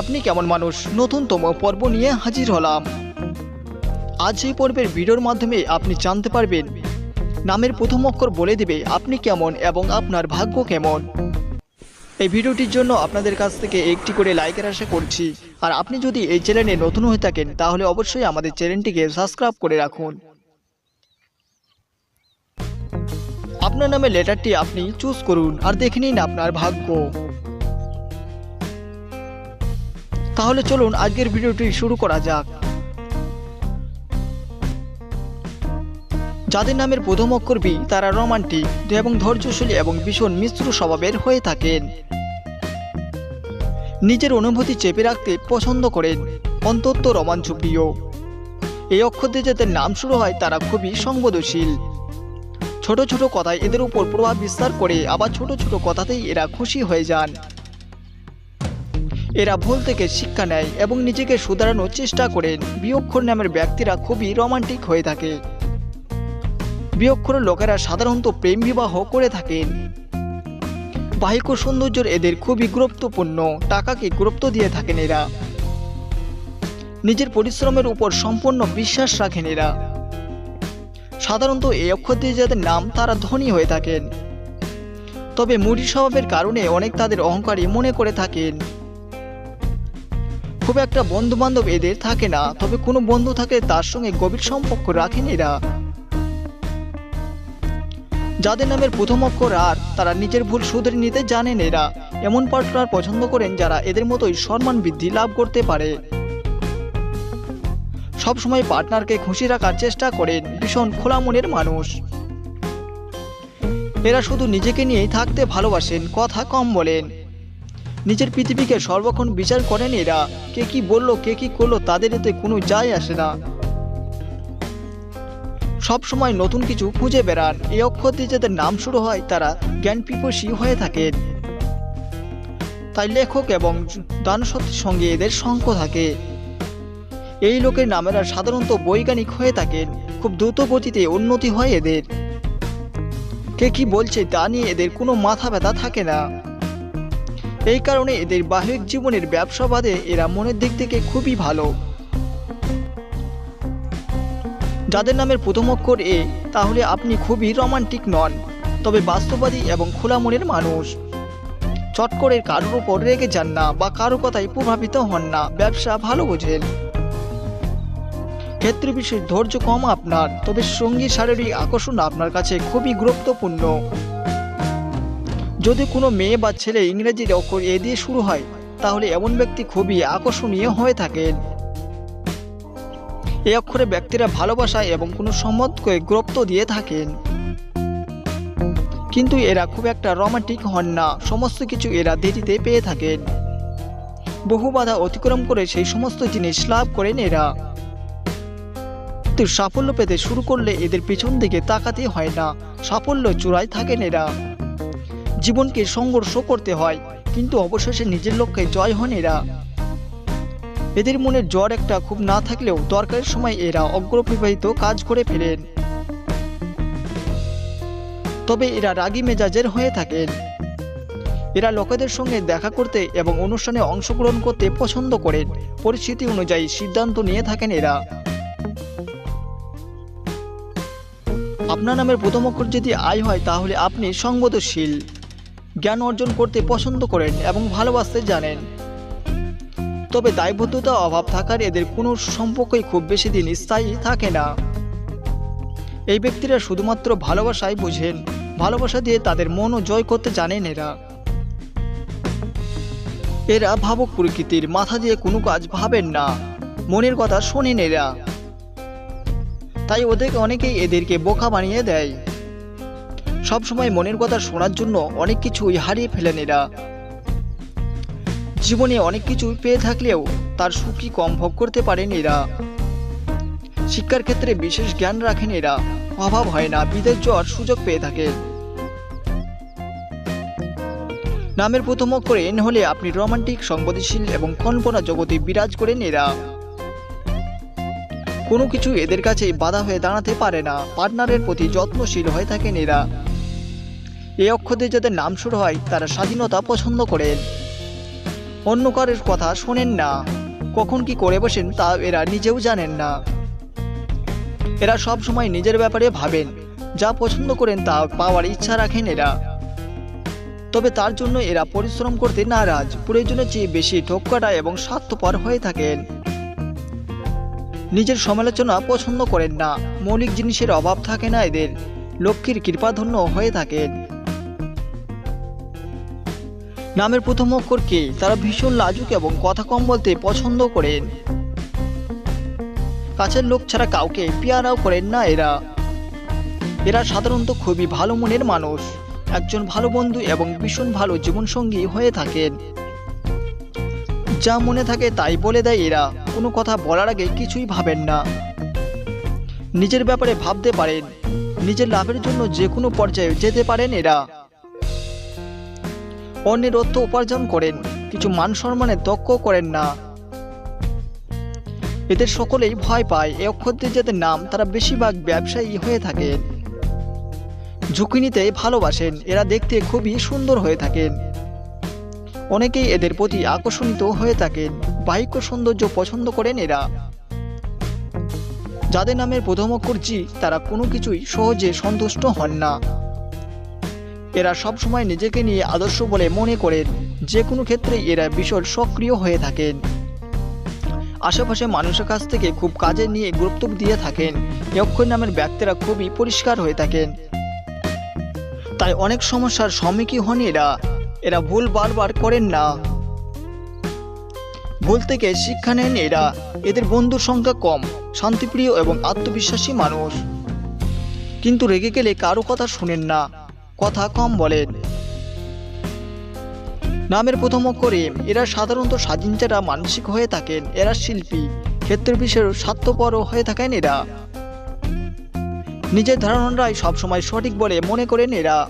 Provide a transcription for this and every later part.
আপনি কেমন মানুষ? নতুনতম পর্ব নিয়ে হাজির হলাম। আজ এই পর্বের ভিডিওর মাধ্যমে আপনি জানতে পারবেন, নামের প্রথম অক্ষর বলে দেবে আপনি কেমন এবং আপনার ভাগ্য কেমন। এই ভিডিওটির জন্য আপনাদের কাছ থেকে একটি করে লাইকের আশা করছি। আর আপনি যদি এই চ্যানেলে নতুন হয়ে থাকেন, তাহলে অবশ্যই আমাদের চ্যানেলটিকে সাবস্ক্রাইব করে রাখুন। আপনার নামে লেটারটি আপনি চুজ করুন আর দেখে নিন আপনার ভাগ্য। তাহলে চলুন আজকের ভিডিওটি শুরু করা যাক। যাদের নামের প্রথম অক্ষর বি, তারা রোমান্টিক এবং ধৈর্যশীলী এবং ভীষণ মিশ্র স্বভাবের হয়ে থাকেন। নিজের অনুভূতি চেপে রাখতে পছন্দ করেন, অন্তত রোমাঞ্চপ্রিয় এই অক্ষর দিয়ে যাদের নাম শুরু হয়, তারা খুবই সংবেদনশীল। ছোট ছোট কথায় এদের উপর প্রভাব বিস্তার করে আবার ছোট ছোট কথাতেই এরা খুশি হয়ে যান। এরা ভুল থেকে শিক্ষা নেয় এবং নিজেকে সুধারানোর চেষ্টা করেন। বিয়ক্ষর নামের ব্যক্তিরা খুবই রোমান্টিক হয়ে থাকে। বিয়ক্ষরের লোকেরা সাধারণত প্রেম বিবাহ করে থাকেন। বাহিক সৌন্দর্যের এদের খুবই গুরুত্বপূর্ণ, টাকাকে গুরুত্ব দিয়ে থাকেন এরা। নিজের পরিশ্রমের উপর সম্পূর্ণ বিশ্বাস রাখেন এরা। সাধারণত এই অক্ষর দিয়ে যাদের নাম, তারা ধনী হয়ে থাকেন। তবে মুড়ি স্বভাবের কারণে অনেক তাদের অহংকারী মনে করে থাকেন। খুব একটা বন্ধু বান্ধব এদের থাকে না, তবে কোনো বন্ধু থাকে তার সঙ্গে গভীর সম্পর্ক রাখেন এরা। যাদের নামের প্রথম অক্ষর আর, তারা নিজের ভুল শুধরে নিতে জানেন এরা। এমন পার্টনার পছন্দ করেন যারা এদের মতোই সম্মান বৃদ্ধি লাভ করতে পারে। সবসময় পার্টনারকে খুশি রাখার চেষ্টা করেন ভীষণ খোলা মনের মানুষ। এরা শুধু নিজেকে নিয়েই থাকতে ভালোবাসেন, কথা কম বলেন। নিজের পৃথিবীকে সর্বক্ষণ বিচার করেন এরা। কে কি বলল, কে কি করল, তাদের এতে কোনো যায় আসে না। সব সময় নতুন কিছু খুঁজে বেড়ান। এই অক্ষর দিয়ে যাদের নাম শুরু হয়, তারা জ্ঞান পিপসী হয়ে থাকেন তাই লেখক এবং দানসত্বের সঙ্গে এদের শঙ্খ থাকে। এই লোকের নামেরা সাধারণত বৈজ্ঞানিক হয়ে থাকেন খুব দ্রুত গতিতে উন্নতি হয় এদের। কে কি বলছে তা নিয়ে এদের কোনো মাথা ব্যথা থাকে না। এই কারণে এদের বাহিক জীবনের ব্যবসা বাদে এরা মনের দিক থেকে খুবই ভালো। যাদের নামের প্রথম অক্ষর এ, তাহলে আপনি খুবই রোমান্টিক নন, তবে বাস্তববাদী এবং খোলা মনের মানুষ। চট করে কারোর উপর রেগে যান না বা কারও কথায় প্রভাবিত হন না, ব্যবসা ভালো বোঝেন। ক্ষেত্র বিশেষ ধৈর্য কম আপনার, তবে সঙ্গী শারীরিক আকর্ষণ আপনার কাছে খুবই গুরুত্বপূর্ণ। যদি কোনো মেয়ে বা ছেলে ইংরেজির অক্ষর এ দিয়ে শুরু হয়, তাহলে এমন ব্যক্তি খুবই আকর্ষণীয় হয়ে থাকেন। এই অক্ষরে ব্যক্তিরা ভালোবাসা এবং কোনো সম্মতকে গুরুত্ব দিয়ে থাকেন। কিন্তু এরা খুব একটা রোমান্টিক হন না, সমস্ত কিছু এরা দেরিতে পেয়ে থাকেন। বহু বাধা অতিক্রম করে সেই সমস্ত জিনিস লাভ করেন এরা। সাফল্য পেতে শুরু করলে এদের পেছন দিকে তাকাতে হয় না, সাফল্য চূড়ায় থাকেন এরা। জীবনকে সংঘর্ষ করতে হয়, কিন্তু অবশেষে নিজের লক্ষ্যে জয় হন এরা। এদের মনে জ্বর একটা খুব না থাকলেও দরকারের সময় এরা অগ্রপ্রবাহিত কাজ করে ফেলেন তবে এরা রাগী মেজাজের হয়ে থাকেন। এরা লোকেদের সঙ্গে দেখা করতে এবং অনুষ্ঠানে অংশগ্রহণ করতে পছন্দ করেন। পরিস্থিতি অনুযায়ী সিদ্ধান্ত নিয়ে থাকেন এরা। আপনার নামের প্রথম অক্ষর যদি আয় হয়, তাহলে আপনি সংবেদনশীল। জ্ঞান অর্জন করতে পছন্দ করেন এবং ভালোবাসতে জানেন। তবে দায়বদ্ধতা, অভাব থাকার এদের কোনো সম্পর্কই খুব বেশি দিন স্থায়ী থাকে না। এই ব্যক্তিরা শুধুমাত্র ভালোবাসাই বুঝেন, ভালোবাসা দিয়ে তাদের মনও জয় করতে জানেন এরা। এরা ভাবক প্রকৃতির মাথা দিয়ে কোনো কাজ ভাবেন না, মনের কথা শোনেন এরা। তাই ওদের অনেকেই এদেরকে বোকা বানিয়ে দেয়। সবসময় মনের কথা শোনার জন্য অনেক কিছুই হারিয়ে ফেলেন এরা। জীবনে অনেক কিছু পেয়ে থাকলেও তার সুখী কম ভোগ করতে পারেন এরা। শিক্ষার ক্ষেত্রে বিশেষ জ্ঞান রাখেন এরা। অভাব হয় না, বিদেশ যাওয়ার সুযোগ পেয়ে থাকে নামের প্রথম অক্ষরে এন হলে আপনি রোমান্টিক, সংবেদনশীল এবং কল্পনা জগতে বিরাজ করেন এরা। কোনো কিছু এদের কাছে বাধা হয়ে দাঁড়াতে পারে না। পার্টনারের প্রতি যত্নশীল হয়ে থাকেন এরা। এই অক্ষর দিয়ে যাদের নাম শুরু হয়, তারা স্বাধীনতা পছন্দ করেন অন্য কারের কথা শোনেন না। কখন কি করে বসেন, তা এরা নিজেও জানেন না। এরা সব সময় নিজের ব্যাপারে ভাবেন। যা পছন্দ করেন, তা পাওয়ার ইচ্ছা রাখেন এরা। তবে তার জন্য এরা পরিশ্রম করতে নারাজ। প্রয়োজনের চেয়ে বেশি ঠোক্কাটা এবং স্বার্থপর হয়ে থাকেন। নিজের সমালোচনা পছন্দ করেন না। মৌলিক জিনিসের অভাব থাকে না এদের। লক্ষ্মীর কৃপাধন্য হয়ে থাকেন। নামের প্রথম অক্ষরকে তারা ভীষণ লাজুক এবং কথা কম বলতে পছন্দ করেন। কাছের লোক ছাড়া কাউকে পিয়ারাও করেন না এরা। এরা সাধারণত খুবই ভালো মনের মানুষ, একজন ভালো বন্ধু এবং ভীষণ ভালো জীবনসঙ্গী হয়ে থাকেন। যা মনে থাকে তাই বলে দেয় এরা, কোনো কথা বলার আগে কিছুই ভাবেন না। নিজের ব্যাপারে ভাবতে পারেন, নিজের লাভের জন্য যে কোনো পর্যায়ে যেতে পারেন এরা। অন্যের অর্থ উপার্জন করেন, কিছু মান সম্মানের দক্ষ করেন না। এদের সকলেই ভয় পায়, এ অক্ষরদের যাদের নাম, তারা বেশিরভাগ ব্যবসায়ী হয়ে থাকেন। ঝুঁকি নিতে ভালোবাসেন, এরা দেখতে খুবই সুন্দর হয়ে থাকেন। অনেকেই এদের প্রতি আকর্ষণিত হয়ে থাকেন বাহিক্য সৌন্দর্য পছন্দ করেন এরা। যাদের নামের প্রথম অক্ষর জি তারা কোনো কিছুই সহজে সন্তুষ্ট হন না। এরা সবসময় নিজেকে নিয়ে আদর্শ বলে মনে করেন যে কোনো ক্ষেত্রে এরা ভীষণ সক্রিয় হয়ে থাকেন আশেপাশে মানুষের কাছ থেকে খুব কাজে নিয়ে গুরুত্ব দিয়ে থাকেন। অক্ষর নামের ব্যক্তিরা খুবই পরিষ্কার হয়ে থাকেন। তাই অনেক সমস্যার সম্মুখীন হন এরা। এরা ভুল বারবার করেন না। ভুল থেকে শিক্ষা নেন এরা। এদের বন্ধুর সংখ্যা কম, শান্তিপ্রিয় এবং আত্মবিশ্বাসী মানুষ। কিন্তু রেগে গেলে কারও কথা শুনেন না। কথা কম বলেন নামের প্রথম অক্ষরে এরা সাধারণত স্বাধীনচারা মানসিক হয়ে থাকেন। এরা শিল্পী ক্ষেত্র বিষয়ের স্বার্থপরও হয়ে থাকেন এরা। নিজের ধারণারাই সবসময় সঠিক বলে মনে করেন এরা।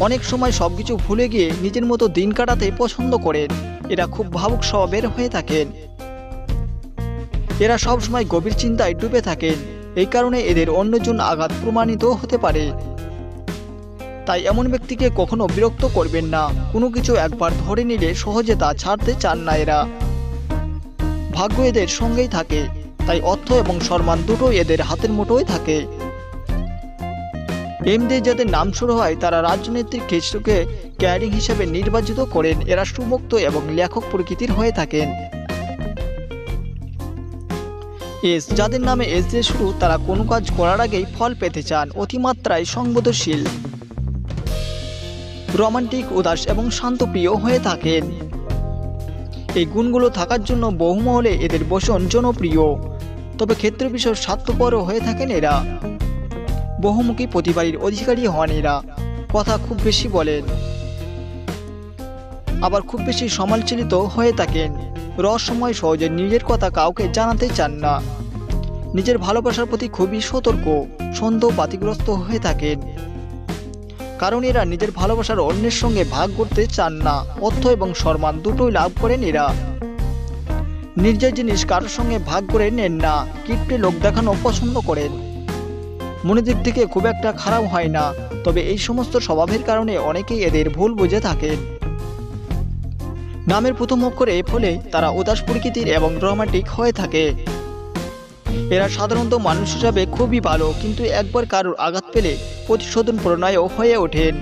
অনেক সময় সবকিছু ভুলে গিয়ে নিজের মতো দিন কাটাতে পছন্দ করেন। এরা খুব ভাবুক স্বভাবের হয়ে থাকেন। এরা সবসময় গভীর চিন্তায় ডুবে থাকেন। এই কারণে এদের অন্যজন আঘাত প্রমাণিত হতে পারে। তাই এমন ব্যক্তিকে কখনো বিরক্ত করবেন না। কোনো কিছু একবার ধরে নিলে সহজে তা ছাড়তে চান না এরা। ভাগ্য এদের সঙ্গেই থাকে, তাই অর্থ এবং সম্মান দুটোই এদের হাতের মুঠোয় থাকে। এম দিয়ে যাদের নাম শুরু হয়, তারা রাজনৈতিক ক্ষেত্রকে ক্যারিং হিসেবে নির্বাচিত করেন। এরা সুমুক্ত এবং লেখক প্রকৃতির হয়ে থাকেন। এস, যাদের নামে এস দিয়ে শুরু, তারা কোনো কাজ করার আগেই ফল পেতে চান। অতিমাত্রায় সংবেদনশীল। রোমান্টিক, উদাস এবং শান্তপ্রিয় হয়ে থাকেন। এই গুণগুলো থাকার জন্য বহুমহলে এদের বসন জনপ্রিয়। তবে ক্ষেত্র বিষয় স্বার্থপরও হয়ে থাকেন এরা। বহুমুখী প্রতিবারীর অধিকারী হন এরা, কথা খুব বেশি বলেন। আবার খুব বেশি সমালোচিত হয়ে থাকেন। রহস্যময় সহজে নিজের কথা কাউকে জানাতে চান না। নিজের ভালোবাসার প্রতি খুবই সতর্ক সন্দেহ বাতিগ্রস্ত হয়ে থাকেন। কারণ এরা নিজের ভালোবাসার অন্যের সঙ্গে ভাগ করতে চান না। অর্থ এবং সম্মান দুটোই লাভ করেন এরা। নিজের জিনিস কারোর সঙ্গে ভাগ করে নেন না, কিপটে লোক দেখানো পছন্দ করেন। মনের দিক থেকে খুব একটা খারাপ হয় না, তবে এই সমস্ত স্বভাবের কারণে অনেকেই এদের ভুল বুঝে থাকেন। নামের প্রথম অক্ষরে ফলে তারা উদাস প্রকৃতির এবং রোমান্টিক হয়ে থাকে। এরা সাধারণত মানুষ হিসাবে খুবই ভালো, কিন্তু একবার কারোর আঘাত পেলে প্রতিশোধন প্রণয়ও হয়ে ওঠেন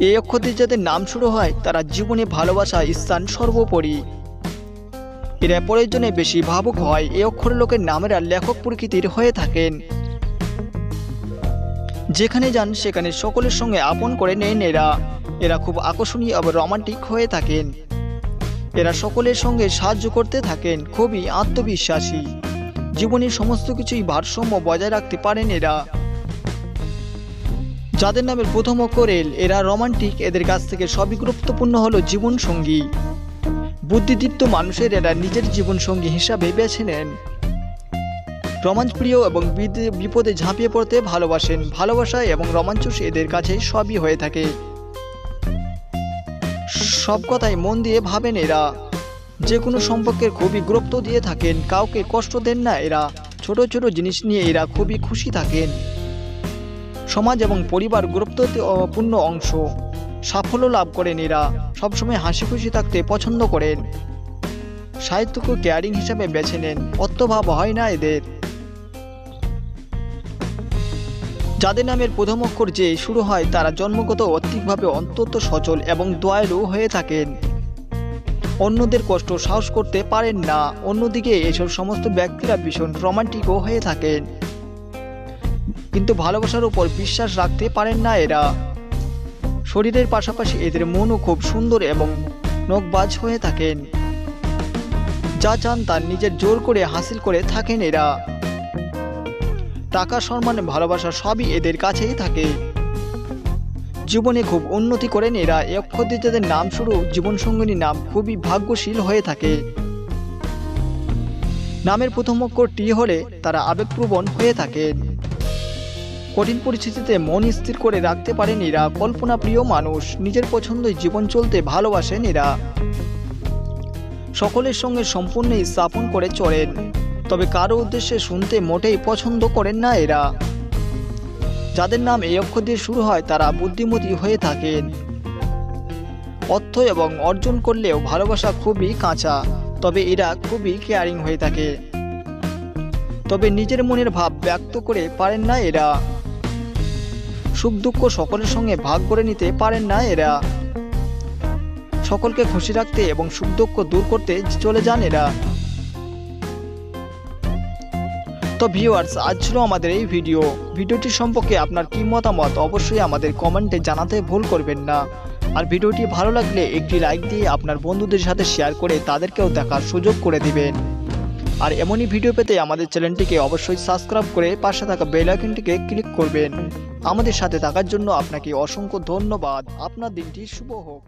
এই অক্ষরটি যাদের নাম শুরু হয়, তারা জীবনে ভালোবাসা স্থান সর্বোপরি। এরা প্রয়োজনে বেশি ভাবুক হয়, এই অক্ষরের লোকের নামেরা লেখক প্রকৃতির হয়ে থাকেন। যেখানে যান, সেখানে সকলের সঙ্গে আপন করে নেন এরা। এরা খুব আকর্ষণীয় এবং রোমান্টিক হয়ে থাকেন। এরা সকলের সঙ্গে সাহায্য করতে থাকেন, খুবই আত্মবিশ্বাসী। জীবনের সমস্ত কিছুই ভারসাম্য বজায় রাখতে পারেন এরা। যাদের নামের প্রথম অক্ষর এরা রোমান্টিক, এদের কাছ থেকে সবই গুরুত্বপূর্ণ হলো জীবন সঙ্গী বুদ্ধিদীপ্ত মানুষের এরা নিজের জীবন সঙ্গী হিসাবে বেছে নেন। রোমাঞ্চপ্রিয় এবং বিদে- বিপদে ঝাঁপিয়ে পড়তে ভালোবাসেন, ভালোবাসা এবং রোমাঞ্চ এদের কাছে সবই হয়ে থাকে। সব কথাই মন দিয়ে ভাবেন এরা। যে কোনো সম্পর্কের খুবই গুরুত্ব দিয়ে থাকেন, কাউকে কষ্ট দেন না এরা। ছোট ছোট জিনিস নিয়ে এরা খুবই খুশি থাকেন। সমাজ এবং পরিবার গুরুত্বপূর্ণ অংশ। সাফল্য লাভ করেন এরা। সবসময় হাসি খুশি থাকতে পছন্দ করেন। সাহিত্যকে কেয়ারিং হিসাবে বেছে নেন। অত্যভাব হয় না এদের। যাদের নামের প্রথম অক্ষর যে শুরু হয়, তারা জন্মগত অর্থিকভাবে অন্তত সচল এবং দয়ালু হয়ে থাকেন। অন্যদের কষ্ট সাহস করতে পারেন না। অন্যদিকে এসব সমস্ত ব্যক্তিরা ভীষণ রোমান্টিকও হয়ে থাকেন। কিন্তু ভালোবাসার উপর বিশ্বাস রাখতে পারেন না এরা। শরীরের পাশাপাশি এদের মনও খুব সুন্দর এবং নখবাজ হয়ে থাকেন। যা চান তার নিজের জোর করে হাসিল করে থাকেন এরা। টাকা, সম্মান, ভালোবাসা সবই এদের কাছেই থাকে। জীবনে খুব উন্নতি করেন এরা। এই অক্ষর যাদের নাম শুরু জীবনসঙ্গিনী নাম খুবই ভাগ্যশীল হয়ে থাকে। নামের প্রথম অক্ষর টি হলে তারা আবেগপ্রবণ হয়ে থাকেন কঠিন পরিস্থিতিতে মন স্থির করে রাখতে পারেন এরা। কল্পনা প্রিয় মানুষ। নিজের পছন্দই জীবন চলতে ভালোবাসেন এরা। সকলের সঙ্গে সম্পূর্ণ স্থাপন করে চলেন। তবে কারও উদ্দেশ্যে শুনতে মোটেই পছন্দ করেন না এরা। যাদের নাম এই অক্ষর দিয়ে শুরু হয়, তারা বুদ্ধিমতী হয়ে থাকেন। অর্থ এবং অর্জন করলেও ভালোবাসা খুবই কাঁচা, তবে এরা খুবই কেয়ারিং হয়ে থাকে। তবে নিজের মনের ভাব ব্যক্ত করে পারেন না এরা। সুখ দুঃখ সকলের সঙ্গে ভাগ করে নিতে পারেন না এরা। সকলকে খুশি রাখতে এবং সুখ দুঃখ দূর করতে চলে যান এরা। তো ভিউয়ার্স আজ ছিল আমাদের এই ভিডিও ভিডিওটি সম্পর্কে আপনার কী মতামত, অবশ্যই আমাদের কমেন্টে জানাতে ভুল করবেন না। আর ভিডিওটি ভালো লাগলে একটি লাইক দিয়ে আপনার বন্ধুদের সাথে শেয়ার করে তাদেরকেও দেখার সুযোগ করে দিবেন। আর এমনই ভিডিও পেতে আমাদের চ্যানেলটিকে অবশ্যই সাবস্ক্রাইব করে পাশে থাকা বেল আইকনটিকে ক্লিক করবেন। আমাদের সাথে থাকার জন্য আপনাকে অসংখ্য ধন্যবাদ। আপনার দিনটি শুভ হোক।